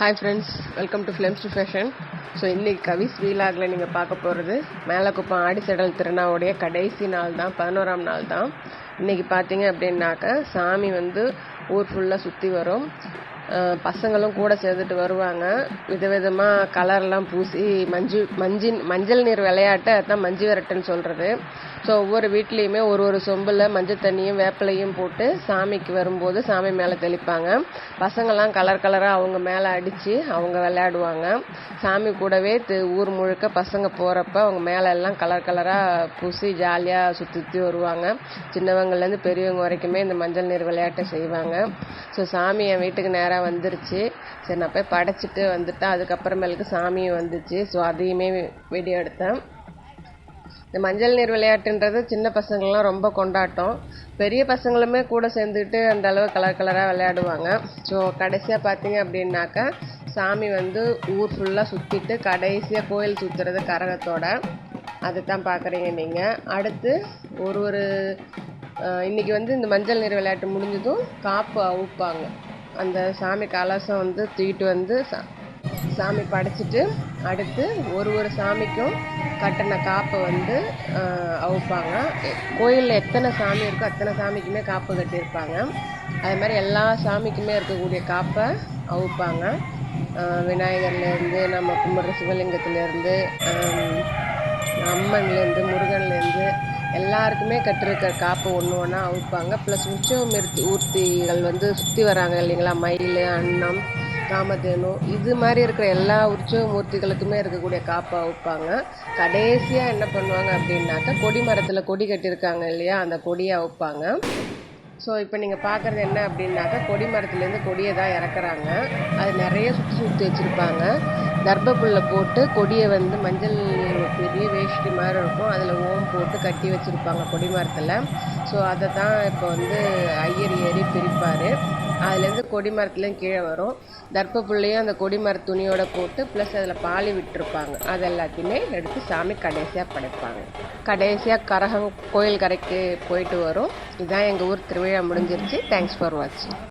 Hi friends welcome to films to fashion so இன்றைக்கி கவிஸ் வீலாகில் நீங்கள் பார்க்க போகிறது மேலக்குப்பம் ஆடிச்சடல் திருநாவுடைய கடைசி நாள் தான் பதினோராம் நாள் தான். இன்றைக்கி பார்த்தீங்க அப்படின்னாக்க சாமி வந்து ஊர் ஃபுல்லாக சுற்றி வரும். பசங்களும் கூட சேர்ந்துட்டு வருவாங்க. விதவிதமாக கலர்லாம் பூசி மஞ்சு மஞ்சின் மஞ்சள் நீர் விளையாட்டை அதுதான் மஞ்சு விரட்டுன்னு சொல்கிறது ஸோ ஒவ்வொரு வீட்லேயுமே ஒரு ஒரு சொம்பில் மஞ்சள் தண்ணியும் வேப்பிலையும் போட்டு சாமிக்கு வரும்போது சாமி மேலே தெளிப்பாங்க. பசங்கள்லாம் கலர் கலராக அவங்க மேலே அடித்து அவங்க விளையாடுவாங்க. சாமி கூடவே ஊர் முழுக்க பசங்க போகிறப்ப அவங்க மேலே எல்லாம் கலர் கலராக பூசி ஜாலியாக சுற்றி சுற்றி வருவாங்க. சின்னவங்கலேருந்து பெரியவங்க வரைக்குமே இந்த மஞ்சள் நீர் விளையாட்டை செய்வாங்க. ஸோ சாமி என் வீட்டுக்கு நேராக வந்துருச்சு. சரி நான் போய் படைச்சிட்டு வந்துட்டேன். அதுக்கப்புறமேலுக்கு சாமியும் வந்துச்சு. ஸோ அதையுமே வீடியோ எடுத்தேன். இந்த மஞ்சள் நீர் விளையாட்டுன்றது சின்ன பசங்கள்லாம் ரொம்ப கொண்டாட்டம். பெரிய பசங்களுமே கூட சேர்ந்துக்கிட்டு அந்த அளவு கலர் கலராக விளையாடுவாங்க. ஸோ கடைசியாக பார்த்தீங்க அப்படின்னாக்கா சாமி வந்து ஊர் ஃபுல்லாக சுற்றிட்டு கடைசியாக கோயில் சுற்றுறது கரகத்தோட. அதை தான் பார்க்குறீங்க நீங்கள் அடுத்து ஒரு ஒரு இன்றைக்கி இன்னைக்கு வந்து இந்த மஞ்சள் நீர் விளையாட்டு முடிஞ்சதும் காப்பு அவுப்பாங்க. அந்த சாமி கலசம் வந்து தூக்கிட்டு வந்து சா சாமி படைச்சிட்டு அடுத்து ஒரு ஒரு சாமிக்கும் கட்டின காப்பை வந்து அவுப்பாங்க. கோயிலில் எத்தனை சாமி இருக்கோ அத்தனை சாமிக்குமே காப்பு கட்டியிருப்பாங்க. அது மாதிரி எல்லா சாமிக்குமே இருக்கக்கூடிய காப்பை அவுப்பாங்க. விநாயகர்லேருந்து நம்ம கும்பிட்ற சிவலிங்கத்துலேருந்து அம்மன்லேருந்து முருகன்லேருந்து எல்லாருக்குமே கட்டிருக்கிற காப்பு ஒன்று ஒன்றா அவுப்பாங்க. ப்ளஸ் உற்சவ ஊர்த்திகள் வந்து சுற்றி வராங்க இல்லைங்களா? மயில் அன்னம் காமதேனு. இது மாதிரி இருக்கிற எல்லா உற்சவ மூர்த்திகளுக்குமே இருக்கக்கூடிய காப்பாக அவுப்பாங்க. கடைசியாக என்ன பண்ணுவாங்க அப்படின்னாக்கா கொடி மரத்தில் கொடி கட்டியிருக்காங்க இல்லையா? அந்த கொடியை அவுப்பாங்க. ஸோ இப்போ நீங்கள் பார்க்குறது என்ன அப்படின்னாக்கா கொடி மரத்துலேருந்து கொடியை தான் இறக்குறாங்க. அது நிறைய சுற்றி சுற்றி வச்சுருப்பாங்க. தர்பப்புல்ல போட்டு கொடியை வந்து மஞ்சள் மாதிரி இருக்கும். அதில் ஓம் போட்டு கட்டி வச்சுருப்பாங்க கொடிமரத்தில் ஸோ அதை தான் இப்போ வந்து ஐயர் ஏறி பிரிப்பார். அதுலேருந்து கொடிமரத்துலேயும் கீழே வரும். தர்பப்புல்லையும் அந்த கொடிமர துணியோட போட்டு ப்ளஸ் அதில் பாலி விட்டுருப்பாங்க. அது எல்லாத்தையுமே எடுத்து சாமி கடைசியாக படைப்பாங்க. கடைசியாக கரகம் கோயில் கரைக்கு போயிட்டு வரும். இதுதான் எங்கள் ஊர் திருவிழா முடிஞ்சிருச்சு. தேங்க்ஸ் ஃபார் வாட்சிங்